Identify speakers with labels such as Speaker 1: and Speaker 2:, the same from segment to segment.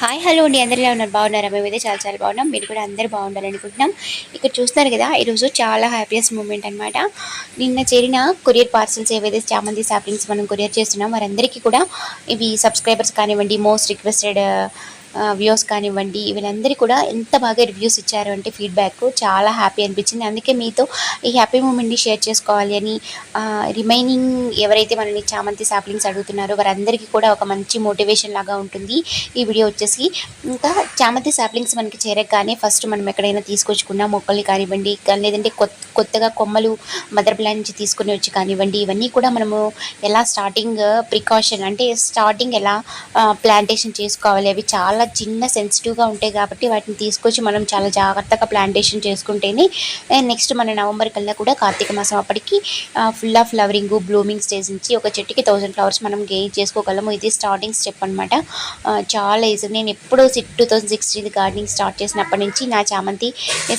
Speaker 1: Hi hello అండి. అందరిలో ఉన్నారు? బాగున్నారా? మేమైతే చాలా చాలా బాగున్నాం. మీరు కూడా అందరు బాగుండాలి అనుకుంటున్నాం. ఇక్కడ చూస్తున్నారు కదా ఈరోజు చాలా హ్యాపీయెస్ట్ మూమెంట్ అనమాట నిన్న చేరిన కొరియర్ పార్సల్స్ ఏవైతే చామంతి సాప్లింగ్స్ మనం కొరియర్ చేస్తున్నాం వారందరికీ కూడా ఇవి సబ్స్క్రైబర్స్ కానివ్వండి మోస్ట్ రిక్వెస్టెడ్ వ్యూస్ కానివ్వండి వీళ్ళందరికీ కూడా ఎంత బాగా రివ్యూస్ ఇచ్చారు అంటే ఫీడ్బ్యాక్ చాలా హ్యాపీ అనిపించింది. అందుకే మీతో ఈ హ్యాపీ మూమెంట్ని షేర్ చేసుకోవాలి అని రిమైనింగ్ ఎవరైతే మనని చామంతి సాప్లింగ్స్ అడుగుతున్నారో వారందరికీ కూడా ఒక మంచి మోటివేషన్ లాగా ఉంటుంది ఈ వీడియో వచ్చేసి. ఇంకా చామంతి సాప్లింగ్స్ మనకి చేరగానే ఫస్ట్ మనం ఎక్కడైనా తీసుకొచ్చుకున్న మొక్కలు కానివ్వండి లేదంటే కొత్త కొత్తగా కొమ్మలు మదర్ ప్లాన్ నుంచి తీసుకుని వచ్చి కానివ్వండి ఇవన్నీ కూడా మనము ఎలా స్టార్టింగ్ ప్రికాషన్ అంటే స్టార్టింగ్ ఎలా ప్లాంటేషన్ చేసుకోవాలి అవి చాలా చిన్న సెన్సిటివ్గా ఉంటాయి కాబట్టి వాటిని తీసుకొచ్చి మనం చాలా జాగ్రత్తగా ప్లాంటేషన్ చేసుకుంటేనే eh, నెక్స్ట్ మన నవంబర్ కల్లా కూడా కార్తీక మాసం అప్పటికి full of flowering blooming stage నుంచి ఒక చెట్టుకి థౌసండ్ ఫ్లవర్స్ మనం గెయిన్ చేసుకోగలము. ఇది స్టార్టింగ్ స్టెప్ అనమాట చాలా ఈజీ నేను ఎప్పుడో two thousand sixteen gardening start చేసినప్పటి నుంచి నా చామంతి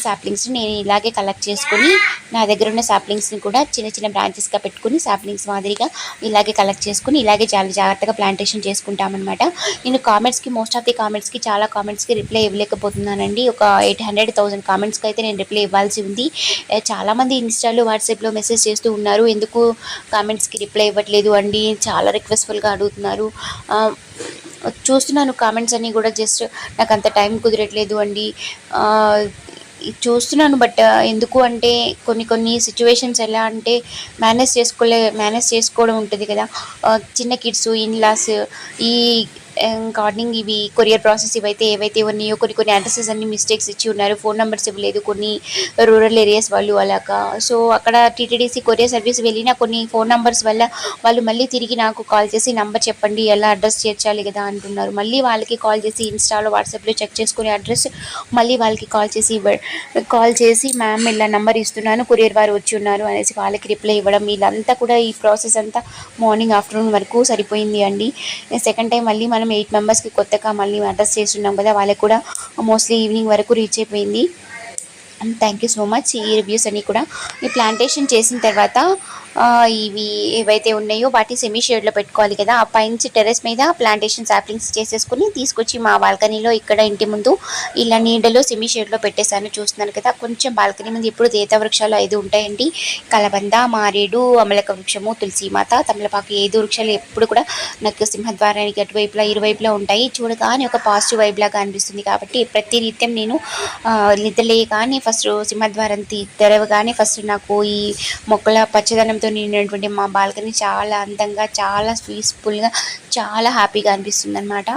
Speaker 1: సాప్లింగ్స్ని నేను ఇలాగే కలెక్ట్ చేసుకుని నా దగ్గర ఉన్న సాప్లింగ్స్ని కూడా చిన్న చిన్న బ్రాంచెస్గా పెట్టుకుని సాప్లింగ్స్ మాదిరిగా ఇలాగే కలెక్ట్ చేసుకుని ఇలాగే చాలా జాగ్రత్తగా ప్లాంటేషన్ చేసుకుంటామన్నమాట. నేను కామెంట్స్కి మోస్ట్ ఆఫ్ ది కామెంట్స్కి చాలా కామెంట్స్కి రిప్లై ఇవ్వలేకపోతున్నానండి. ఒక ఎయిట్ హండ్రెడ్ థౌసండ్ కామెంట్స్కి అయితే నేను రిప్లై ఇవ్వాల్సి ఉంది. చాలామంది ఇన్స్టాలో వాట్సాప్లో మెసేజ్ చేస్తూ ఉన్నారు. ఎందుకు కామెంట్స్కి రిప్లై ఇవ్వట్లేదు అండి? చాలా రిక్వెస్ట్ఫుల్గా అడుగుతున్నారు. చూస్తున్నాను కామెంట్స్ అన్నీ కూడా. జస్ట్ నాకు అంత టైం కుదరట్లేదు అండి. చూస్తున్నాను బట్ ఎందుకు అంటే కొన్ని కొన్ని సిచ్యువేషన్స్ ఎలా అంటే మేనేజ్ చేసుకోలే మేనేజ్ చేసుకోవడం ఉంటుంది కదా. చిన్న కిడ్స్ ఇన్లాస్ ఈ గార్డెనింగ్ ఇవి కొరియర్ ప్రాసెస్ ఇవైతే ఏవైతే ఉన్నాయో కొన్ని కొన్ని అడ్రసెస్ అన్ని మిస్టేక్స్ ఇచ్చి ఉన్నారు. ఫోన్ నెంబర్స్ ఇవ్వలేదు కొన్ని రూరల్ ఏరియాస్ వాళ్ళు అలాగా. సో అక్కడ టీటీడీసీ కొరియర్ సర్వీస్ వెళ్ళిన కొన్ని ఫోన్ నెంబర్స్ వల్ల వాళ్ళు మళ్ళీ తిరిగి నాకు కాల్ చేసి నంబర్ చెప్పండి ఎలా అడ్రస్ చేర్చాలి కదా అంటున్నారు. మళ్ళీ వాళ్ళకి కాల్ చేసి ఇన్స్టాలో వాట్సాప్లో చెక్ చేసుకునే అడ్రస్ మళ్ళీ వాళ్ళకి కాల్ చేసి కాల్ చేసి మ్యామ్ ఇలా నంబర్ ఇస్తున్నాను కొరియర్ వారు వచ్చి ఉన్నారు అనేసి వాళ్ళకి రిప్లై ఇవ్వడం. వీళ్ళంతా కూడా ఈ ప్రాసెస్ అంతా మార్నింగ్ ఆఫ్టర్నూన్ వరకు సరిపోయింది అండి. సెకండ్ టైం మళ్ళీ మనం ఎయిట్ మెంబర్స్కి కొత్తగా మళ్ళీ అడ్రస్ చేస్తున్నాం కదా వాళ్ళకి కూడా మోస్ట్లీ ఈవినింగ్ వరకు రీచ్ అయిపోయింది. And thank you so much ఈ రివ్యూస్ అన్నీ కూడా ఈ ప్లాంటేషన్ చేసిన తర్వాత ఇవి ఏవైతే ఉన్నాయో వాటి సెమీ షేడ్లో పెట్టుకోవాలి కదా. ఆ పైనుంచి టెర్రస్ మీద ప్లాంటేషన్ సాప్లింగ్స్ చేసేసుకుని తీసుకొచ్చి మా బాల్కనీలో ఇక్కడ ఇంటి ముందు ఇలా నీడలో సెమీ షేడ్లో పెట్టేశాను. చూస్తున్నాను కదా కొంచెం బాల్కనీ ముందు ఎప్పుడు దేత వృక్షాలు ఐదు ఉంటాయండి. కలబంద మారేడు అమలక వృక్షము తులసి మాత తమలపాకు ఐదు వృక్షాలు ఎప్పుడు కూడా నాకు సింహద్వారానికి అటువైపులా ఇరువైపులా ఉంటాయి. చూడగానే ఒక పాజిటివ్ వైబ్ లాగా అనిపిస్తుంది కాబట్టి ప్రతి నిత్యం నేను నిద్రలే కానీ ఫస్ట్ సింహద్వారం తెరవగానే ఫస్ట్ నాకు ఈ మొక్కల పచ్చదనంతో నిండినటువంటి మా బాల్కనీ చాలా అందంగా చాలా పీస్ఫుల్గా చాలా హ్యాపీగా అనిపిస్తుంది అనమాట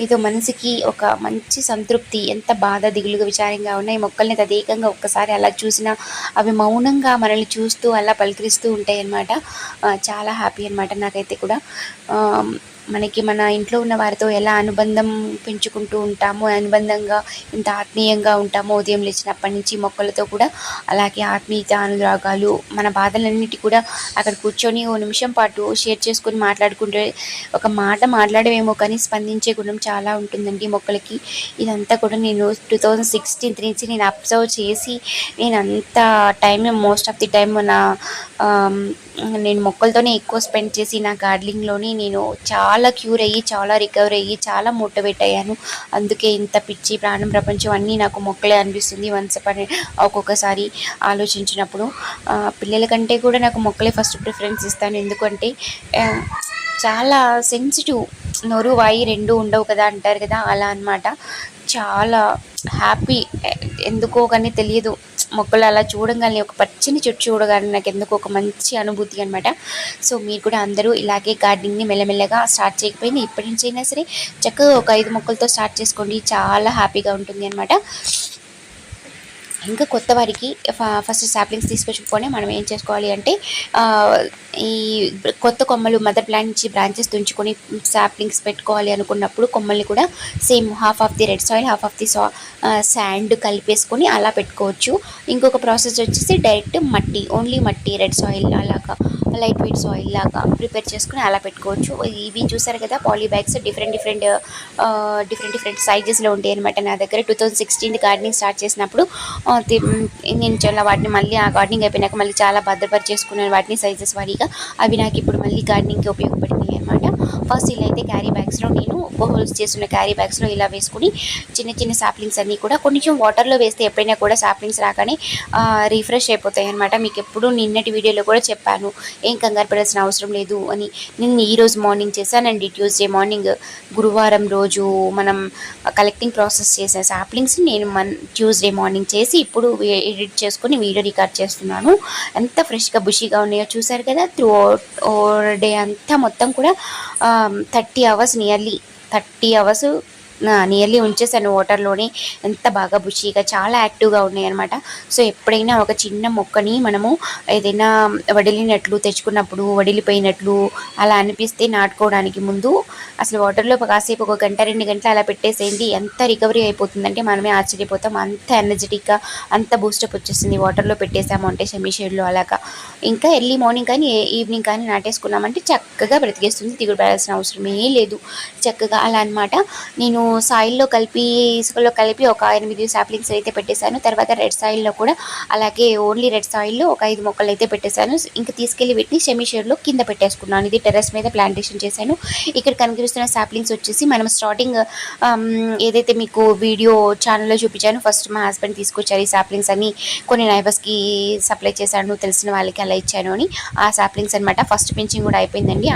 Speaker 1: ఇదో మనసుకి ఒక మంచి సంతృప్తి ఎంత బాధ దిగులుగా విచారంగా ఉన్నాయి మొక్కల్ని తదేకంగా ఒక్కసారి అలా చూసినా అవి మౌనంగా మనల్ని చూస్తూ అలా పలకరిస్తూ ఉంటాయి అన్నమాట చాలా హ్యాపీ అన్నమాట నాకైతే కూడా. మనకి మన ఇంట్లో ఉన్న వారితో ఎలా అనుబంధం పెంచుకుంటూ ఉంటామో అనుబంధంగా ఇంత ఆత్మీయంగా ఉంటామో ఉదయం లేచినప్పటి నుంచి మొక్కలతో కూడా అలాగే ఆత్మీయత అనురాగాలు మన బాధలన్నిటి కూడా అక్కడ కూర్చొని ఓ నిమిషం పాటు షేర్ చేసుకొని మాట్లాడుకుంటే ఒక మాట మాట్లాడమేమో కానీ స్పందించే గుణం చాలా ఉంటుందండి మొక్కలకి. ఇదంతా కూడా నేను టూ థౌజండ్ సిక్స్టీన్త్ నుంచి నేను అబ్జర్వ్ చేసి నేను అంత time most of the time నా నేను మొక్కలతోనే ఎక్కువ స్పెండ్ చేసి నా గార్డెనింగ్లోని నేను చాలా క్యూర్ అయ్యి చాలా రికవర్ అయ్యి చాలా మోటివేట్ అయ్యాను. అందుకే ఇంత పిచ్చి ప్రాణం ప్రపంచం అన్నీ నాకు మొక్కలే అనిపిస్తుంది వన్స్ పని ఒక్కొక్కసారి ఆలోచించినప్పుడు. పిల్లల కంటే కూడా నాకు మొక్కలే ఫస్ట్ ప్రిఫరెన్స్ ఇస్తాను. ఎందుకంటే చాలా సెన్సిటివ్ నోరు వాయి రెండు ఉండవు కదా అంటారు కదా అలా అన్నమాట. చాలా హ్యాపీ ఎందుకో కానీ తెలియదు. మొక్కలు అలా చూడగానే ఒక పచ్చని చెట్టు చూడగానే నాకు ఎందుకు ఒక మంచి అనుభూతి అనమాట సో మీరు కూడా అందరూ ఇలాగే గార్డెనింగ్ని మెల్లమెల్లగా స్టార్ట్ చేయకపోయినా ఇప్పటి నుంచి అయినా సరే చక్కగా ఒక ఐదు మొక్కలతో స్టార్ట్ చేసుకోండి. చాలా హ్యాపీగా ఉంటుంది అనమాట ఇంకా కొత్త వారికి ఫస్ట్ సాప్లింగ్స్ తీసుకొచ్చుకొని మనం ఏం చేసుకోవాలి అంటే ఈ కొత్త కొమ్మలు మదర్ ప్లాంట్ నుంచి బ్రాంచెస్ తుంచుకొని సాప్లింగ్స్ పెట్టుకోవాలి అనుకున్నప్పుడు కొమ్మల్ని కూడా same half of the red soil half of the saw sand కలిపేసుకొని అలా పెట్టుకోవచ్చు. ఇంకొక ప్రాసెస్ వచ్చేసి డైరెక్ట్ మట్టి ఓన్లీ మట్టి రెడ్ సాయిల్ అలాగా లైట్ వెయిట్ సాయిల్ లాగా ప్రిపేర్ చేసుకుని అలా పెట్టుకోవచ్చు. ఇవి చూసారు కదా poly bags different different different different సైజెస్లో ఉంటాయి అనమాట నా దగ్గర two thousand sixteen gardening start చేసినప్పుడు నేను చాలా వాటిని మళ్ళీ ఆ గార్డెనింగ్ అయిపోయినాక మళ్ళీ చాలా భద్రపరిచేసుకున్నాను వాటిని సైజెస్ వారీగా. అవి నాకు ఇప్పుడు మళ్ళీ గార్డెనింగ్కి ఉపయోగపడి ఫస్ట్ ఇలా అయితే క్యారీ బ్యాగ్స్లో నేను హోల్స్ చేసిన క్యారీ బ్యాగ్స్లో ఇలా వేసుకుని చిన్న చిన్న సాప్లింగ్స్ అన్నీ కూడా కొంచెం వాటర్లో వేస్తే ఎప్పుడైనా కూడా సాప్లింగ్స్ రాగానే రీఫ్రెష్ అయిపోతాయి అనమాట మీకు ఎప్పుడు నిన్నటి వీడియోలో కూడా చెప్పాను. ఏం కంగారు పడాల్సిన అవసరం లేదు అని నేను ఈరోజు మార్నింగ్ చేశానండి. ట్యూస్డే మార్నింగ్ గురువారం రోజు మనం కలెక్టింగ్ ప్రాసెస్ చేసే సాప్లింగ్స్ నేను మన్ ట్యూస్డే మార్నింగ్ చేసి ఇప్పుడు ఎడిట్ చేసుకుని వీడియో రికార్డ్ చేస్తున్నాను. ఎంత ఫ్రెష్గా బుషీగా ఉన్నాయో చూసారు కదా? త్రూ డే అంతా మొత్తం కూడా thirty hours nearly thirty hours nearly ఉంచేసాను వాటర్లోనే ఎంత బాగా బుషీగా చాలా యాక్టివ్గా ఉన్నాయన్నమాట. సో ఎప్పుడైనా ఒక చిన్న మొక్కని మనము ఏదైనా వడిలినట్లు తెచ్చుకున్నప్పుడు వడిలిపోయినట్లు అలా అనిపిస్తే నాటుకోవడానికి ముందు అసలు వాటర్లో కాసేపు ఒక గంట రెండు గంటలు అలా పెట్టేసేయండి. ఎంత రికవరీ అయిపోతుందంటే మనమే ఆశ్చర్యపోతాం. అంత ఎనర్జెటిక్గా అంత బూస్టప్ వచ్చేస్తుంది వాటర్లో పెట్టేసాము అంటే సెమీ షేడ్లో అలాగా. ఇంకా ఎర్లీ మార్నింగ్ కానీ ఈవినింగ్ కానీ నాటేసుకున్నామంటే చక్కగా బ్రతికేస్తుంది దిగుడు పడాల్సిన అవసరమే లేదు. చక్కగా అలా అనమాట నేను సాయిల్లో కలిపి ఇసుకలో కలిపి ఒక ఎనిమిది సాప్లింగ్స్ అయితే పెట్టేశాను. తర్వాత రెడ్ సాయిల్లో కూడా అలాగే ఓన్లీ రెడ్ సాయిల్లో ఒక ఐదు మొక్కలు అయితే పెట్టేశాను. ఇంకా తీసుకెళ్ళి వీటిని సెమీ కింద పెట్టేసుకున్నాను. ఇది టెర్రస్ మీద ప్లాంటేషన్ చేశాను. ఇక్కడ కనిపిస్తున్న సాప్లింగ్స్ వచ్చేసి మనం స్టార్టింగ్ um, ఏదైతే మీకు వీడియో ఛానల్లో చూపించాను ఫస్ట్ మా హస్బెండ్ తీసుకొచ్చారు ఈ సాప్లింగ్స్ అని కొన్ని నైబర్స్కి సప్లై చేశాను తెలిసిన వాళ్ళకి అలా ఇచ్చాను అని ఆ సాప్లింగ్స్ అనమాట ఫస్ట్ పెంచింగ్ కూడా అయిపోయిందండి.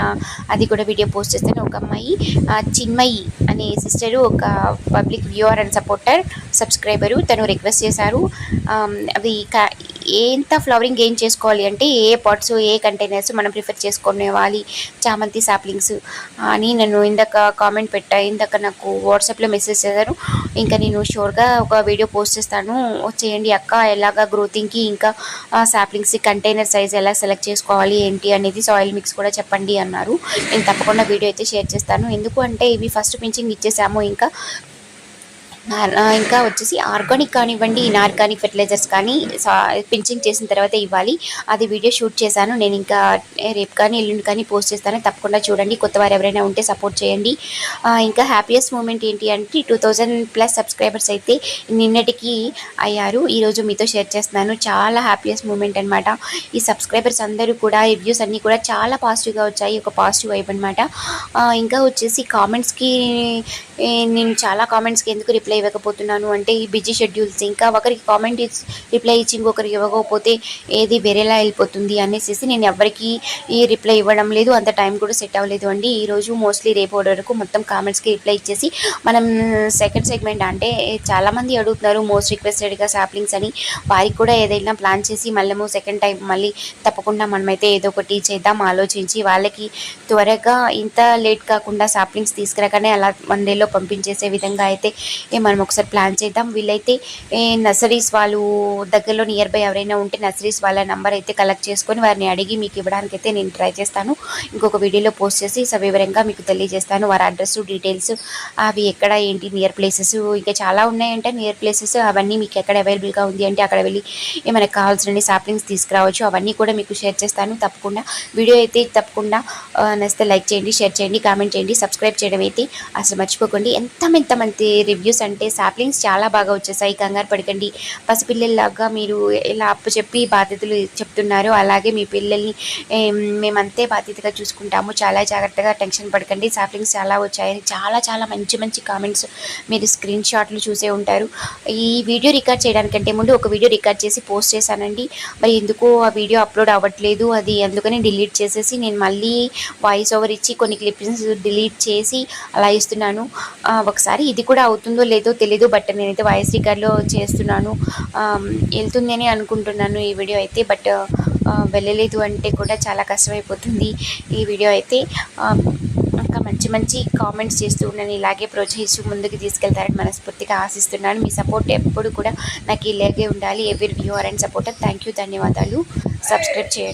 Speaker 1: అది కూడా వీడియో పోస్ట్ చేస్తాను. ఒక అమ్మాయి చిన్మయి అనే సిస్టరు ఒక public viewer and supporter subscriber తను రిక్వెస్ట్ చేశారు. అవి ఎంత ఫ్లవరింగ్ గెయిన్ చేసుకోవాలి అంటే ఏ పాట్స్ ఏ కంటైనర్స్ మనం ప్రిఫర్ చేసుకునేవాలి చామంతి సాప్లింగ్స్ అని నేను ఇందాక కామెంట్ పెట్టా. ఇందాక నాకు వాట్సాప్లో మెసేజ్ చేశారు. ఇంకా నేను షూర్గా ఒక వీడియో పోస్ట్ చేస్తాను. చేయండి అక్క. ఎలాగా గ్రోతింగ్కి ఇంకా సాప్లింగ్స్ కంటైనర్ సైజ్ ఎలా సెలెక్ట్ చేసుకోవాలి? ఏంటి అనేది సాయిల్ మిక్స్ కూడా చెప్పండి అన్నారు. నేను తప్పకుండా వీడియో అయితే షేర్ చేస్తాను. ఎందుకు అంటే ఇవి ఫస్ట్ పించింగ్ ఇచ్చేసాము. ఇంకా ఇంకా వచ్చేసి ఆర్గానిక్ కానివ్వండి ఇన్ఆర్గానిక్ ఫెర్టిలైజర్స్ కానీ పించింగ్ చేసిన తర్వాత ఇవ్వాలి. అది వీడియో షూట్ చేశాను. నేను ఇంకా రేపు కానీ ఎల్లుండి కానీ పోస్ట్ చేస్తాను. తప్పకుండా చూడండి. కొత్త వారు ఎవరైనా ఉంటే సపోర్ట్ చేయండి. ఇంకా హ్యాపీయెస్ట్ మూమెంట్ ఏంటి అంటే టూ ప్లస్ సబ్స్క్రైబర్స్ అయితే నిన్నటికి అయ్యారు. ఈరోజు మీతో షేర్ చేస్తున్నాను. చాలా హ్యాపీయెస్ట్ మూమెంట్ అనమాట ఈ సబ్స్క్రైబర్స్ అందరూ కూడా రివ్యూస్ అన్నీ కూడా చాలా పాజిటివ్గా వచ్చాయి. ఒక పాజిటివ్ వైబ్ అనమాట ఇంకా వచ్చేసి కామెంట్స్కి నేను చాలా కామెంట్స్కి ఎందుకు రిప్లై రిప్లై ఇవ్వకపోతున్నాను అంటే ఈ బిజీ షెడ్యూల్స్. ఇంకా ఒకరికి కామెంట్ రిప్లై ఇచ్చి ఇంకొకరికి ఇవ్వకపోతే ఏది వేరేలా వెళ్ళిపోతుంది అనేసి నేను ఎవరికి ఈ రిప్లై ఇవ్వడం లేదు అంత టైం కూడా సెట్ అవ్వలేదు అండి. ఈరోజు మోస్ట్లీ రేపు వరకు మొత్తం కామెంట్స్కి రిప్లై ఇచ్చేసి మనం సెకండ్ సెగ్మెంట్ అంటే చాలామంది అడుగుతున్నారు మోస్ట్ రిక్వెస్టెడ్గా సాప్లింగ్స్ అని. వారికి కూడా ఏదైనా ప్లాన్ చేసి మళ్ళీ సెకండ్ టైం మళ్ళీ తప్పకుండా మనమైతే ఏదో ఒకటి చేద్దాం ఆలోచించి వాళ్ళకి త్వరగా ఇంత లేట్ కాకుండా సాప్లింగ్స్ తీసుకురాగానే అలా వన్ డేలో పంపించేసే విధంగా అయితే మనం ఒకసారి ప్లాన్ చేద్దాం. వీళ్ళైతే నర్సరీస్ వాళ్ళు దగ్గరలో నియర్ బై ఎవరైనా ఉంటే నర్సరీస్ వాళ్ళ నెంబర్ అయితే కలెక్ట్ చేసుకొని వారిని అడిగి మీకు ఇవ్వడానికి అయితే నేను ట్రై చేస్తాను. ఇంకొక వీడియోలో పోస్ట్ చేసి సవివరంగా మీకు తెలియజేస్తాను. వారి అడ్రస్ డీటెయిల్స్ అవి ఎక్కడ ఏంటి నియర్ ప్లేసెస్ ఇంకా చాలా ఉన్నాయంటే. నియర్ ప్లేసెస్ అవన్నీ మీకు ఎక్కడ అవైలబుల్గా ఉంది అంటే అక్కడ వెళ్ళి ఏమైనా కావాల్సిన సాప్లింగ్స్ తీసుకురావచ్చు. అవన్నీ కూడా మీకు షేర్ చేస్తాను. తప్పకుండా వీడియో అయితే తప్పకుండా నచ్చితే లైక్ చేయండి షేర్ చేయండి కామెంట్ చేయండి సబ్స్క్రైబ్ చేయడం అయితే అసలు మర్చిపోకండి. ఎంత మంది రివ్యూస్ అంటే సాప్లింగ్స్ చాలా బాగా వచ్చేసాయి. కంగారు పడకండి. పసిపిల్లల్లాగా మీరు ఇలా అప్పు చెప్పి బాధ్యతలు చెప్తున్నారు. అలాగే మీ పిల్లల్ని మేమంతే బాధ్యతగా చూసుకుంటాము. చాలా జాగ్రత్తగా టెన్షన్ పడకండి. సాప్లింగ్స్ చాలా వచ్చాయని చాలా చాలా మంచి మంచి కామెంట్స్ మీరు స్క్రీన్ షాట్లు చూసే ఉంటారు. ఈ వీడియో రికార్డ్ చేయడానికంటే ముందు ఒక వీడియో రికార్డ్ చేసి పోస్ట్ చేశానండి. మరి ఎందుకు ఆ వీడియో అప్లోడ్ అవ్వట్లేదు? అది అందుకని డిలీట్ చేసేసి నేను మళ్ళీ వాయిస్ ఓవర్ ఇచ్చి కొన్ని క్లిప్స్ డిలీట్ చేసి అలా ఇస్తున్నాను. ఒకసారి ఇది కూడా అవుతుందో లేదో తెలీదు బట్ నేనైతే వాయిస్ రికార్డ్లో చేస్తున్నాను. వెళ్తుందని అనుకుంటున్నాను ఈ వీడియో అయితే బట్ వెళ్ళలేదు అంటే కూడా చాలా కష్టమైపోతుంది ఈ వీడియో అయితే. ఇంకా మంచి మంచి కామెంట్స్ చేస్తూ ఉన్నాను ఇలాగే ప్రోత్సహిస్తూ ముందుకు తీసుకెళ్తారని మనస్ఫూర్తిగా ఆశిస్తున్నాను. మీ సపోర్ట్ ఎప్పుడు కూడా నాకు ఇలాగే ఉండాలి. ఎవరి viewer and supporter thank you ధన్యవాదాలు. సబ్స్క్రైబ్ చేయండి.